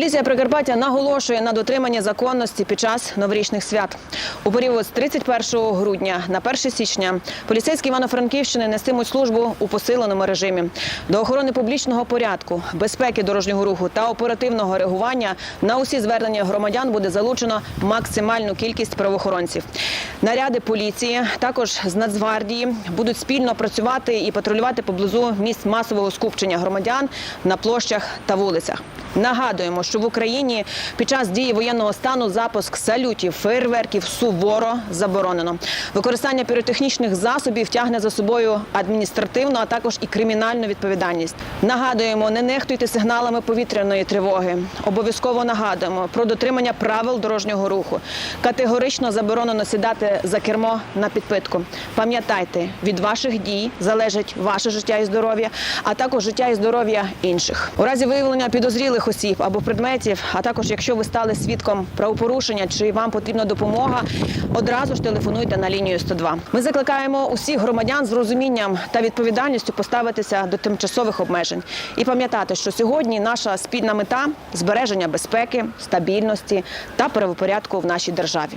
Поліція Прикарпаття наголошує на дотриманні законності під час новорічних свят. У період з 31 грудня на 1 січня поліцейські Івано-Франківщини нестимуть службу у посиленому режимі. До охорони публічного порядку, безпеки дорожнього руху та оперативного реагування на усі звернення громадян буде залучено максимальну кількість правоохоронців. Наряди поліції також з Нацгвардії будуть спільно працювати і патрулювати поблизу місць масового скупчення громадян на площах та вулицях. Нагадуємо, що в Україні під час дії воєнного стану запуск салютів, фейерверків суворо заборонено. Використання піротехнічних засобів тягне за собою адміністративну, а також і кримінальну відповідальність. Нагадуємо, не нехтуйте сигналами повітряної тривоги. Обов'язково нагадуємо про дотримання правил дорожнього руху. Категорично заборонено сідати за кермо на підпитку. Пам'ятайте, від ваших дій залежить ваше життя і здоров'я, а також життя і здоров'я інших. У разі виявлення підозрілих осіб або предметів, а також якщо ви стали свідком правопорушення чи вам потрібна допомога, одразу ж телефонуйте на лінію 102. Ми закликаємо усіх громадян з розумінням та відповідальністю поставитися до тимчасових обмежень і пам'ятати, що сьогодні наша спільна мета збереження безпеки, стабільності та правопорядку в нашій державі.